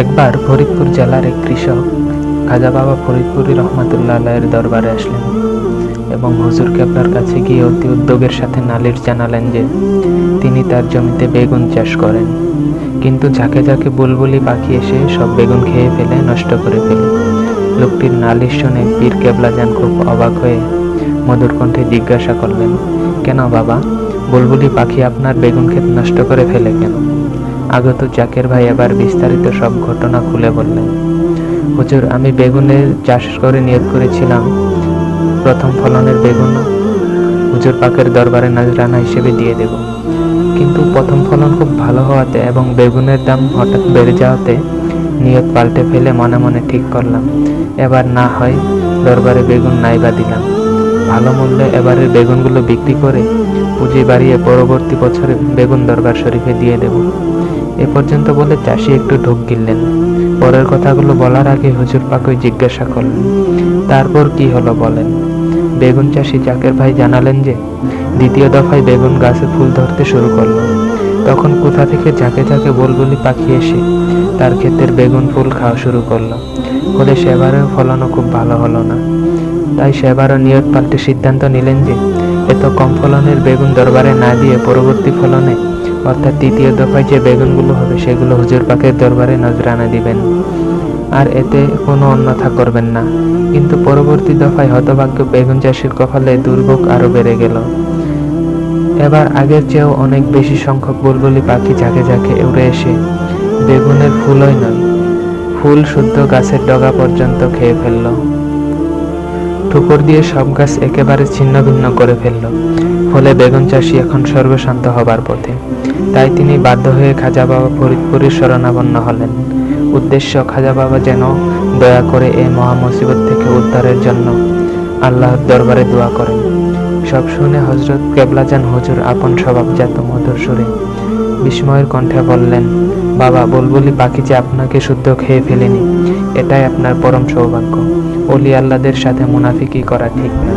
একবার ফরিদপুর জেলার এক কৃষক খাজা বাবা ফরিদপুরি রহমাতুল্লাহ আলাইয়ের দরবারে আসলেন এবং হুজুর কেবলার কাছে গিয়ে অতি উদ্যোগের সাথে নালিশ জানালেন যে তিনি তার জমিতে বেগুন চাষ করেন। কিন্তু ঝাঁকে ঝাঁকে বুলবুলি পাখি এসে সব বেগুন খেয়ে ফেলে, নষ্ট করে ফেলে। লোকটির নালিশ শুনে পীর কেবলা যান খুব অবাক হয়ে মধুর কণ্ঠে জিজ্ঞাসা করলেন, কেন বাবা, বুলবুলি পাখি আপনার বেগুন ক্ষেত নষ্ট করে ফেলে কেন? আগত জাকের ভাই এবার বিস্তারিত সব ঘটনা খুলে বললেন। হুজুর, আমি বেগুনের চাষ করে নিয়োগ করেছিলাম। প্রথম ফলনের বেগুন হুজুর পাকের দরবারে নাজরানা হিসেবে দিয়ে দেব। কিন্তু প্রথম ফলন খুব ভালো হওয়াতে এবং বেগুনের দাম হঠাৎ বেড়ে যাওয়াতে নিয়ত পাল্টে ফেলে মনে মনে ঠিক করলাম। এবার না হয় দরবারে বেগুন নাইবা দিলাম। ভালো মূল্যে এবারের বেগুনগুলো বিক্রি করে পুঁজি বাড়িয়ে পরবর্তী বছরে বেগুন দরবার শরীফে দিয়ে দেব। পর্যন্ত বলে চাষি একটু ঢোক গিললেন। পরের কথাগুলো বলার আগে হুজুর পাকই জিজ্ঞাসা করলেন, তারপর কি হলো বলেন? বেগুন চাষি জাকের ভাই জানালেন যে, দ্বিতীয় দফায় বেগুন গাছে ফুল ধরতে শুরু করল। তখন কোথা থেকে ঝাঁকে ঝাঁকে বুলবুলি পাখি এসে তার ক্ষেতের বেগুন ফুল খাওয়া শুরু করল। ফলে সেবারেও ফলনও খুব ভালো হলো না। তাই সেবারও নিয়ত পাল্টে সিদ্ধান্ত নিলেন যে, এত কম ফলনের বেগুন দরবারে না দিয়ে পরবর্তী ফলনে অর্থাৎ তৃতীয় দফায় যে বেগুনগুলো হবে, সেগুলো হুজুর পাকের দরবারে নজরানা দিবেন। আর এতে কোনো অন্যথা করবেন না। কিন্তু পরবর্তী দফায় হতভাগ্য বেগুন চাষির কপালে দুর্ভোগ আরও বেড়ে গেল। এবার আগের চেয়েও অনেক বেশি সংখ্যক বুলবুলি পাখি ঝাঁকে ঝাঁকে উড়ে এসে বেগুনের ফুলই নয়, ফুল শুদ্ধ গাছের ডগা পর্যন্ত খেয়ে ফেলল। ঠুকর দিয়ে সব গাছ একেবারে ছিন্ন ভিন্ন করে ফেলল। ফলে বেগুন চাষি এখন সর্বশান্ত হবার পথে। তাই তিনি বাধ্য হয়ে খাজা বাবা ফরিদপুরের শরণাপন্ন হলেন। উদ্দেশ্য খাজা বাবা যেন দয়া করে এই মহা মুসিবত থেকে উদ্ধারের জন্য আল্লাহর দরবারে দোয়া করেন। সব শুনে হজরত কেবলাজান হুজুর, আপন স্বভাবজাত মধুর সুরে। বিস্ময়ের কণ্ঠে বললেন, বাবা, বুলবুলি পাখি যে আপনাকে শুদ্ধ খেয়ে ফেলেনি, এটাই আপনার পরম সৌভাগ্য। অলি আল্লাদের সাথে মুনাফিকি করা ঠিক না।